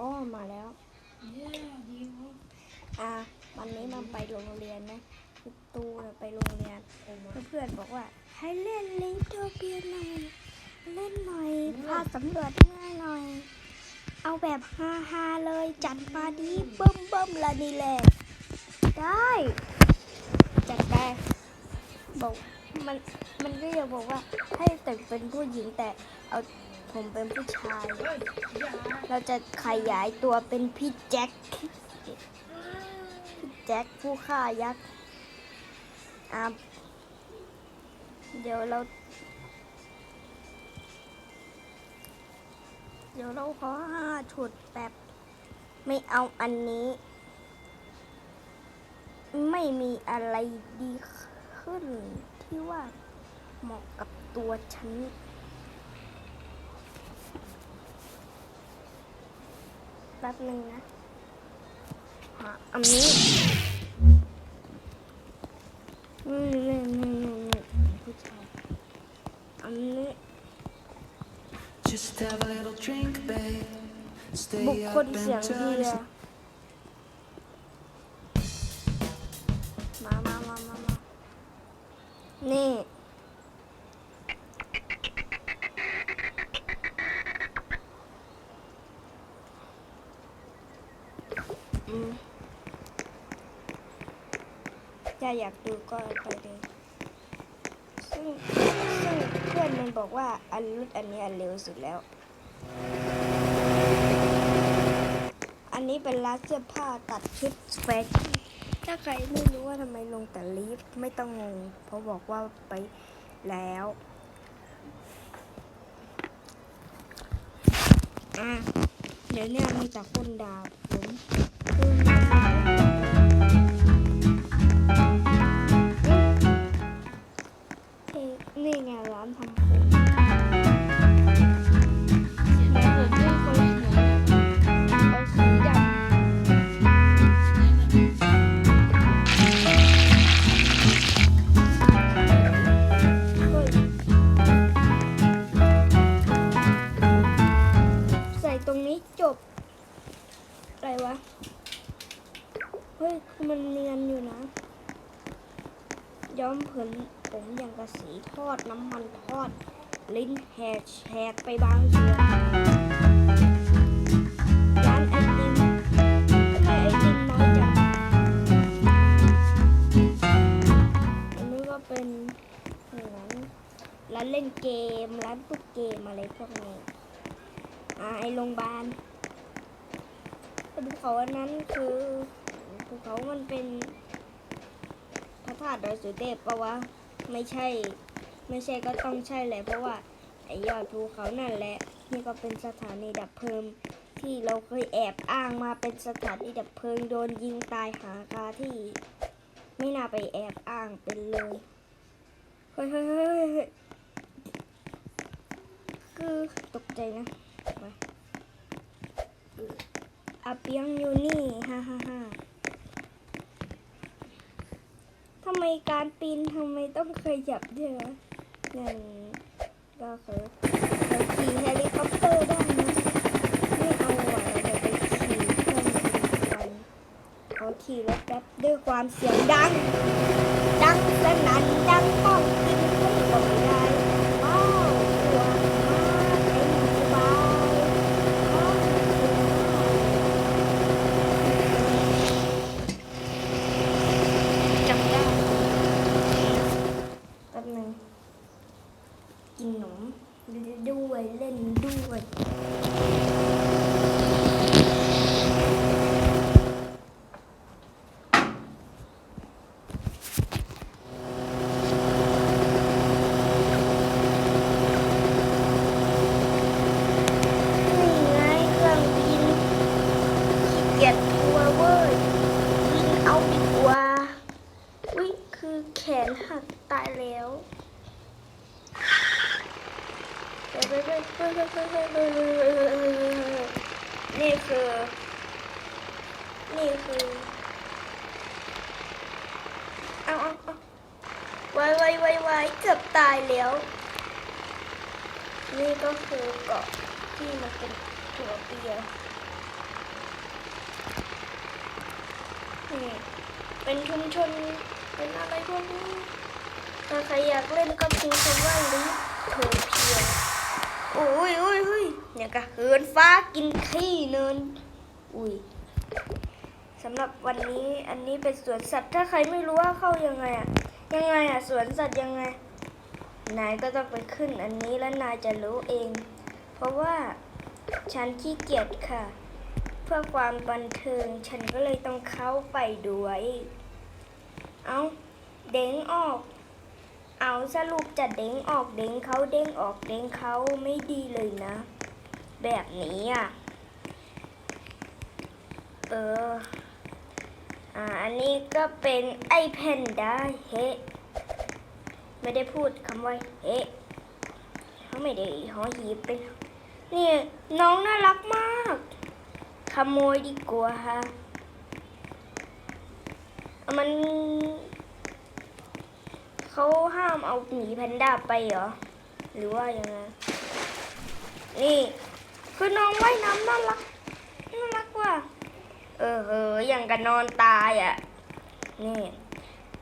อ้อมาแล้วเย้ดีวะอ่าวันนี้มันไปโรงเรียนนะคือตูน่ะไปโรงเรียนโอ้มาเพื่อนๆบอกว่า ให้เล่นลิงโทเปียหน่อยเล่นหน่อยพาสำรวจง่ายหน่อย เอาแบบฮาฮาๆเลยจัดมาดีเบิ่มเบิ่มๆละนี่แหละได้ จัดไปบอกมันมันก็จะบอกว่าให้แต่งเป็นผู้หญิงแต่เอา ผมเป็นผู้ชาย เราจะขยายตัวเป็นพี่แจ็ค พี่แจ็คผู้ฆ่ายักษ์อ่าเดี๋ยวเรา เดี๋ยวเราขอห้าชุดแบบไม่เอาอันนี้ ไม่มีอะไรดีขึ้นที่ว่าเหมาะกับตัวฉัน แป๊บหนึ่งนะหาอันนี้นี่นี่นี่นี่นี่ผู้ชายอันนี้ Just have a little drink, babe. บุค Stay ค up ลเสียง and เฮี ถ้าอยากดูก็ไปเลยซึ่งซึ่งเพื่อนมันบอกว่าอันรุ่นอันนี้อันเร็วสุดแล้ว อันนี้เป็นร้านเสื้อผ้าตัดชุดแฟชั่นถ้าใครไม่รู้ว่าทำไมลงแต่ลิฟต์ไม่ต้องงง เพราะบอกว่าไปแล้วอะเดี๋ยวเนี่ยมีแต่คนด่าผม ย้อมผมผมอย่างกระสีทอดน้ำมันทอด ลิ้นแหกแฉกไปบางส่วนร้านไอติมทำไมไอติมน้อยจังอันนี้ก็เป็นเหมือนร้านเล่นเกมร้านตู้เกมอะไรพวกนี้อ่าไอโรงพยาบาลแต่ภูเขาอันนั้นคือภูเขามันเป็น พระธาตุดอยสุเทพปะวะไม่ใช่ ไม่ใช่ก็ต้องใช่แหละเพราะว่าไอยอดภูเขานั่นแหละ นี่ก็เป็นสถานีดับเพลิงที่เราเคยแอบอ้างมาเป็นสถานีดับเพลิงโดนยิงตายหาคาที่ ไม่น่าไปแอบอ้างเป็นเลยเฮ้ยเฮ้ยเฮ้ยเฮ้ยคือตกใจนะอาเปียงอยู่นี่ฮ่าฮ่าฮ่าทำไมการปีนทำไมต้องเคยจับด้วยวะนั่นก็คือเราขี่เฮลิคอปเตอร์ได้นะไม่เอาอะเราจะไปขี่เครื่องบินกันขาขี่รถแป๊บด้วยความเสียงดัง ดังสนั่นดังป้องขึ้นขึ้นก็ไม่ได้ว้าวตัวมาเต็มสบายว้าวจำได้แป๊บหนึงกิ นขนมด้วยเล่นด้วย นี่คือ นี่คือเอาเอาเอาไวไวไวไวเกือบตายแล้ว นี่ก็คือเกาะที่มันเป็นตัวเปียวนี่เป็นชุมชนเป็นอะไรพวกนี้ถ้าใครอยากเล่นก็พิมพ์คำว่าลิโวเพีย อ้ยโอ้ยโอ้ยเนี่ยกะเหินฟ้ากินขี้เนิน อุ้ยสำหรับวันนี้อันนี้เป็นสวนสัตว์ถ้าใครไม่รู้ว่าเข้ายังไงอะยังไงอะสวนสัตว์ยังไง นายก็ต้องไปขึ้นอันนี้แล้วนายจะรู้เอง เพราะว่าฉันขี้เกียจค่ะ เพื่อความบันเทิงฉันก็เลยต้องเข้าไปด้วย เอาเด้งออก เอาสรุปจะเด้งออกเด้งเขาเด้งออกเด้งเขาไม่ดีเลยนะ แบบนี้อะ เออ อ่า อันนี้ก็เป็นไอแพนด้าเฮไม่ได้พูดคำว่าเฮเขาไม่ได้หอหีบเป็นนี่น้องน่ารักมาก ขโมยดีกว่าฮะมัน เขาห้ามเอาหมีแพนด้าไปเหรอ หรือว่ายังไง นี่ คือน้องว่ายน้ำน่ารัก น่ารักว่ะ เออเหออย่างกับนอนตายอะ นี่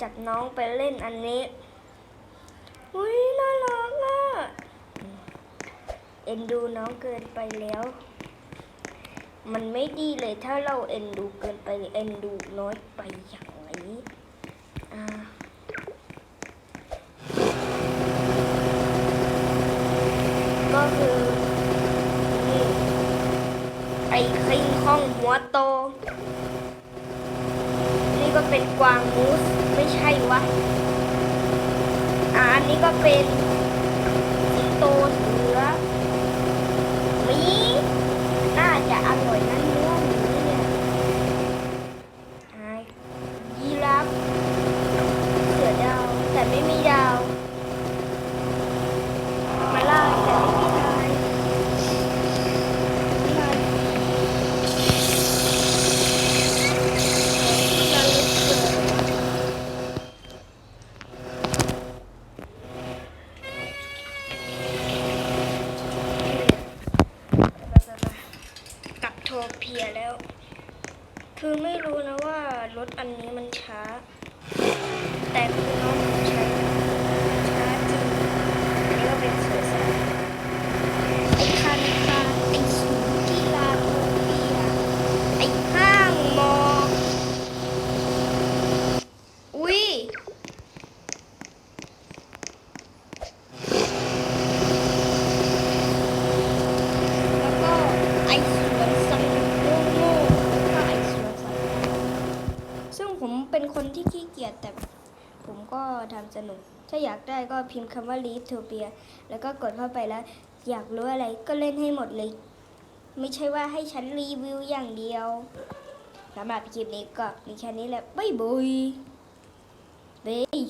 จับน้องไปเล่นอันนี้ อุ้ยน่ารักอะ เอ็นดูน้องเกินไปแล้ว มันไม่ดีเลยถ้าเราเอ็นดูเกินไป เอ็นดูน้อยไปอย่างนี้อ่า ก็คือนี่ ไอ้คิงข้องหัวโต นี่ก็เป็นกวางมูสไม่ใช่วะอ่าอันนี้ก็เป็นสิงโตเสือมีน่าจะอร่อย Yeah. ก็ทำสนุก ถ้าอยากได้ก็พิมพ์คำว่า Leave t o p i a แล้วก็กดเข้าไปแล้ว อยากรู้อะไรก็เล่นให้หมดเลย ไม่ใช่ว่าให้ฉันรีวิวอย่างเดียวสำหรับคลิปนี้ก็มีแค่นี้แหละบ๊ายบายบ๊าย